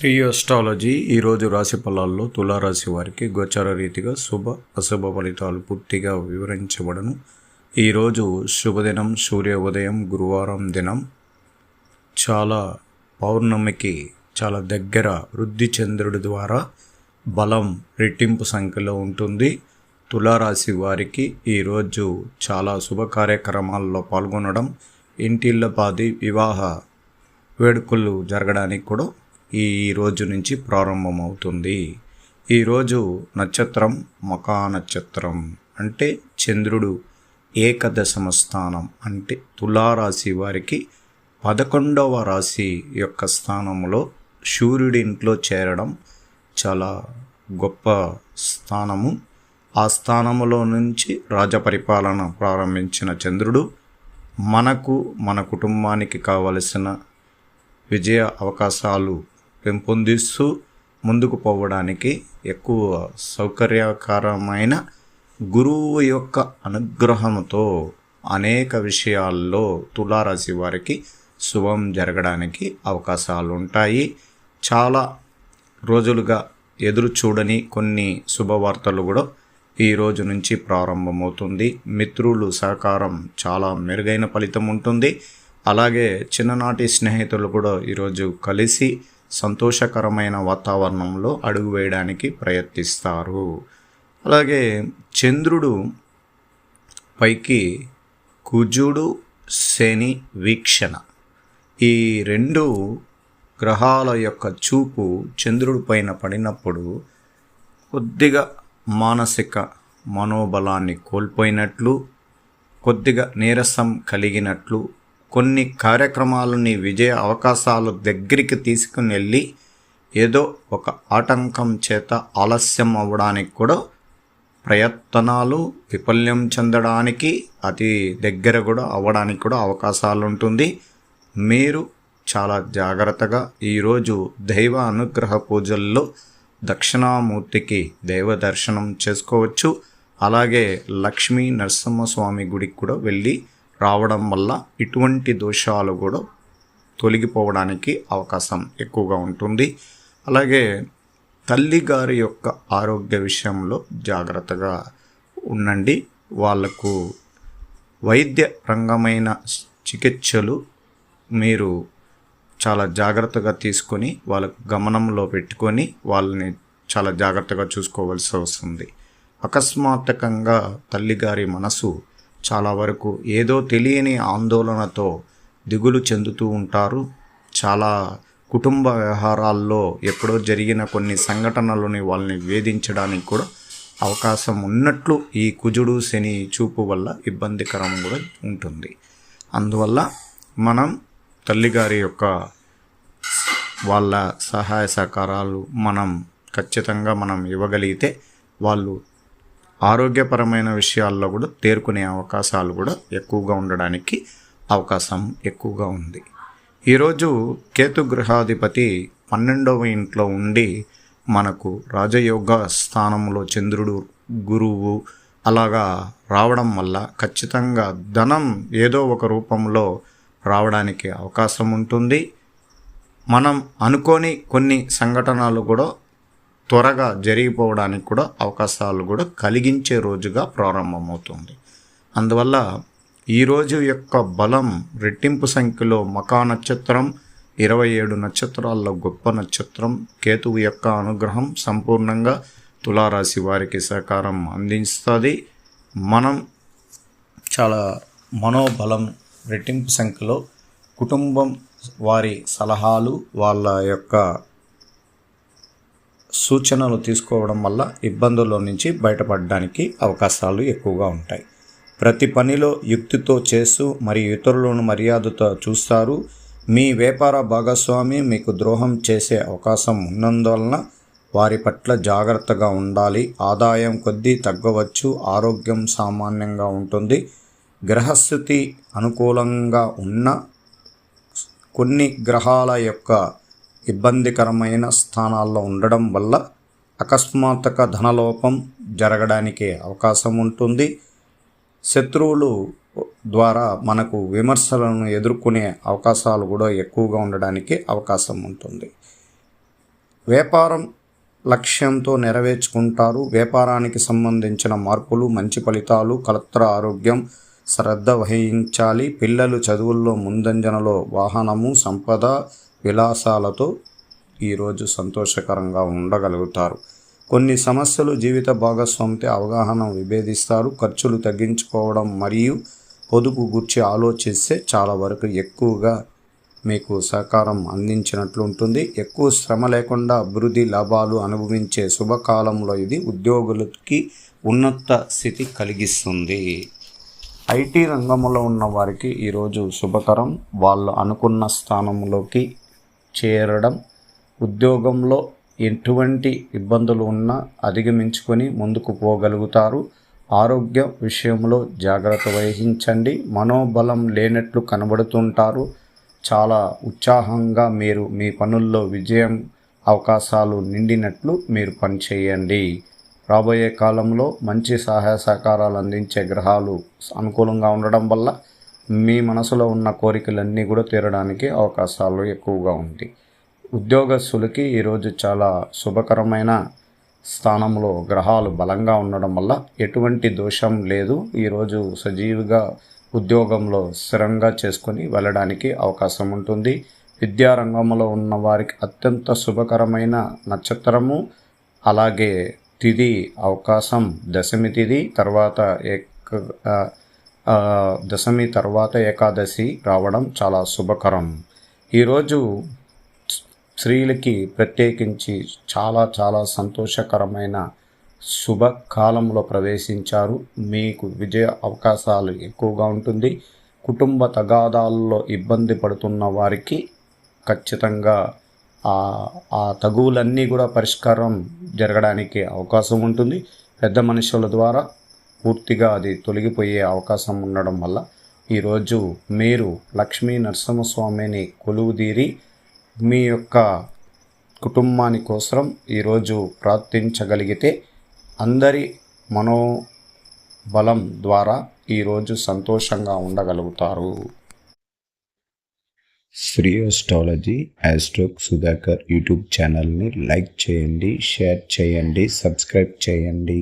Shri astrology ఈరోజు రాశి ఫలాల్లో తులారాశి వారికి గోచర రీతిగా శుభ అశుభ ఫలితాలు పూర్తిగా వివరించబడను. ఈరోజు శుభదినం సూర్య ఉదయం గురువారం దినం చాలా పౌర్ణమికి చాలా దగ్గర వృద్ధి చంద్రుడి ద్వారా బలం రెట్టింపు సంఖ్యలో ఉంటుంది. తులారాశి వారికి ఈరోజు చాలా శుభ కార్యక్రమాల్లో పాల్గొనడం ఇంటిల్లపాది వివాహ వేడుకలు జరగడానికి కూడా ఈ రోజు నుంచి ప్రారంభమవుతుంది. ఈరోజు నక్షత్రం మకా నక్షత్రం. అంటే చంద్రుడు ఏకదశమ స్థానం అంటే తులారాశి వారికి పదకొండవ రాశి యొక్క స్థానంలో సూర్యుడి ఇంట్లో చేరడం చాలా గొప్ప స్థానము. ఆ స్థానములో నుంచి రాజపరిపాలన ప్రారంభించిన చంద్రుడు మనకు మన కుటుంబానికి కావలసిన విజయ అవకాశాలు పెంపొందిస్తూ ముందుకు పోవడానికి ఎక్కువ సౌకర్యకరమైన గురువు యొక్క అనుగ్రహంతో అనేక విషయాల్లో తులారాశి వారికి శుభం జరగడానికి అవకాశాలు ఉంటాయి చాలా రోజులుగా ఎదురు చూడని కొన్ని శుభవార్తలు కూడా ఈ రోజు నుంచి ప్రారంభమవుతుంది. మిత్రులు సహకారం చాలా మెరుగైన ఫలితం ఉంటుంది. అలాగే చిన్ననాటి స్నేహితులు కూడా ఈరోజు కలిసి సంతోషకరమైన వాతావరణంలో అడుగు వేయడానికి ప్రయత్నిస్తారు. అలాగే చంద్రుడు పైకి కుజుడు శని వీక్షణ. ఈ రెండు గ్రహాల యొక్క చూపు చంద్రుడి పైన పడినప్పుడు కొద్దిగా మానసిక మనోబలాన్ని కోల్పోయినట్లు కొద్దిగా నీరసం కలిగినట్లు కొన్ని కార్యక్రమాలని విజయ అవకాశాలు దగ్గరికి తీసుకుని వెళ్ళి ఏదో ఒక ఆటంకం చేత ఆలస్యం అవ్వడానికి కూడా ప్రయత్నాలు విఫల్యం చెందడానికి అతి దగ్గర కూడా అవ్వడానికి కూడా అవకాశాలు ఉంటుంది. మీరు చాలా జాగ్రత్తగా ఈరోజు దైవ అనుగ్రహ పూజల్లో దక్షిణామూర్తికి దైవ దర్శనం చేసుకోవచ్చు. అలాగే లక్ష్మీ నరసింహస్వామి గుడికి కూడా వెళ్ళి రావడం వల్ల ఇటువంటి దోషాలు కూడా తొలగిపోవడానికి అవకాశం ఎక్కువగా ఉంటుంది. అలాగే తల్లిగారి యొక్క ఆరోగ్య విషయంలో జాగ్రత్తగా ఉండండి. వాళ్ళకు వైద్య రంగమైన చికిత్సలు మీరు చాలా జాగ్రత్తగా తీసుకొని వాళ్ళకు గమనంలో పెట్టుకొని వాళ్ళని చాలా జాగ్రత్తగా చూసుకోవాల్సి వస్తుంది. అకస్మాత్తుకంగా తల్లిగారి మనసు చాలా వరకు ఏదో తెలియని ఆందోళనతో దిగులు చెందుతూ ఉంటారు. చాలా కుటుంబ వ్యవహారాల్లో ఎప్పుడో జరిగిన కొన్ని సంఘటనలని వాళ్ళని వేధించడానికి కూడా అవకాశం ఉన్నట్లు ఈ కుజుడు శని చూపు వల్ల ఇబ్బందికరం కూడా ఉంటుంది. అందువల్ల మనం తల్లిగారి యొక్క వాళ్ళ సహాయ సహకారాలు మనం ఖచ్చితంగా మనం ఇవ్వగలిగితే వాళ్ళు ఆరోగ్యపరమైన విషయాల్లో కూడా తేరుకునే అవకాశాలు కూడా ఎక్కువగా ఉండడానికి అవకాశం ఎక్కువగా ఉంది. ఈరోజు కేతు గృహాధిపతి పన్నెండవ ఇంట్లో ఉండి మనకు రాజయోగ స్థానంలో చంద్రుడు గురువు అలాగా రావడం వల్ల ఖచ్చితంగా ధనం ఏదో ఒక రూపంలో రావడానికి అవకాశం ఉంటుంది. మనం అనుకోని కొన్ని సంఘటనలు కూడా త్వరగా జరిగిపోవడానికి కూడా అవకాశాలు కూడా కలిగించే రోజుగా ప్రారంభమవుతుంది. అందువల్ల ఈరోజు యొక్క బలం రెట్టింపు సంఖ్యలో మకా నక్షత్రం ఇరవై ఏడు నక్షత్రాల్లో గొప్ప నక్షత్రం కేతువు యొక్క అనుగ్రహం సంపూర్ణంగా తులారాశి వారికి సహకారం అందిస్తుంది. మనం చాలా మనోబలం రెట్టింపు సంఖ్యలో కుటుంబం వారి సలహాలు వాళ్ళ యొక్క సూచనలు తీసుకోవడం వల్ల ఇబ్బందుల్లో నుంచి బయటపడడానికి అవకాశాలు ఎక్కువగా ఉంటాయి. ప్రతి పనిలో యుక్తితో చేస్తూ మరియు ఇతరులను మర్యాదతో చూస్తారు. మీ వ్యాపార భాగస్వామి మీకు ద్రోహం చేసే అవకాశం ఉన్నందువలన వారి పట్ల జాగ్రత్తగా ఉండాలి. ఆదాయం కొద్దీ తగ్గవచ్చు. ఆరోగ్యం సామాన్యంగా ఉంటుంది. గ్రహస్థితి అనుకూలంగా ఉన్న కొన్ని గ్రహాల యొక్క ఇబ్బందికరమైన స్థానాల్లో ఉండడం వల్ల అకస్మాత్తుగా ధనలోపం జరగడానికి అవకాశం ఉంటుంది. శత్రువులు ద్వారా మనకు విమర్శలను ఎదుర్కొనే అవకాశాలు కూడా ఎక్కువగా ఉండడానికి అవకాశం ఉంటుంది. వ్యాపారం లక్ష్యంతో నెరవేర్చుకుంటారు. వ్యాపారానికి సంబంధించిన మార్పులు మంచి ఫలితాలు కలత్ర ఆరోగ్యం శ్రద్ధ వహించాలి. పిల్లలు చదువుల్లో ముందంజనలో వాహనము సంపద విలాసాలతో ఈరోజు సంతోషకరంగా ఉండగలుగుతారు. కొన్ని సమస్యలు జీవిత భాగస్వామితో అవగాహన విభేదిస్తారు. ఖర్చులు తగ్గించుకోవడం మరియు పొదుపు గుర్చి ఆలోచిస్తే చాలా వరకు ఎక్కువగా మీకు సహకారం అందించినట్లు ఉంటుంది. ఎక్కువ శ్రమ లేకుండా అభివృద్ధి లాభాలు అనుభవించే శుభకాలంలో ఇది ఉద్యోగులకి ఉన్నత స్థితి కలిగిస్తుంది. ఐటీ రంగంలో ఉన్న వారికి ఈరోజు శుభకరం వాళ్ళు అనుకున్న స్థానంలోకి చేరడం ఉద్యోగంలో ఎటువంటి ఇబ్బందులు ఉన్నా అధిగమించుకొని ముందుకు పోగలుగుతారు. ఆరోగ్య విషయంలో జాగ్రత్త వహించండి. మనోబలం లేనట్లు కనబడుతుంటారు. చాలా ఉత్సాహంగా మీరు మీ పనుల్లో విజయం అవకాశాలు నిండినట్లు మీరు పనిచేయండి. రాబోయే కాలంలో మంచి సహాయ సహకారాలు అందించే గ్రహాలు అనుకూలంగా ఉండడం వల్ల మీ మనసులో ఉన్న కోరికలన్నీ కూడా తీరడానికి అవకాశాలు ఎక్కువగా ఉంది. ఉద్యోగస్తులకి ఈరోజు చాలా శుభకరమైన స్థానంలో గ్రహాలు బలంగా ఉండడం వల్ల ఎటువంటి దోషం లేదు. ఈరోజు సజీవుగా ఉద్యోగంలో స్థిరంగా చేసుకొని వెళ్ళడానికి అవకాశం ఉంటుంది. విద్యారంగంలో ఉన్న వారికి అత్యంత శుభకరమైన నక్షత్రము అలాగే తిది అవకాశం దశమి తిది తర్వాత ఏక దశమి తర్వాత ఏకాదశి రావడం చాలా శుభకరం. ఈరోజు స్త్రీలకి ప్రత్యేకించి చాలా చాలా సంతోషకరమైన శుభకాలంలో ప్రవేశించారు. మీకు విజయ అవకాశాలు ఎక్కువగా ఉంటుంది. కుటుంబ తగాదాల్లో ఇబ్బంది పడుతున్న వారికి ఖచ్చితంగా ఆ తగువులన్నీ కూడా పరిష్కారం జరగడానికి అవకాశం ఉంటుంది. పెద్ద మనుషుల ద్వారా పూర్తిగా అది తొలగిపోయే అవకాశం ఉండడం వల్ల ఈరోజు మీరు లక్ష్మీ నరసింహస్వామిని కొలువుదీరి మీ యొక్క కుటుంబాని కోసం ఈరోజు ప్రార్థించగలిగితే అందరి మనోబలం ద్వారా ఈరోజు సంతోషంగా ఉండగలుగుతారు. శ్రీ అస్ట్రాలజీ యాస్ట్రోక్ సుధాకర్ యూట్యూబ్ ఛానల్ని లైక్ చేయండి షేర్ చేయండి సబ్స్క్రైబ్ చేయండి.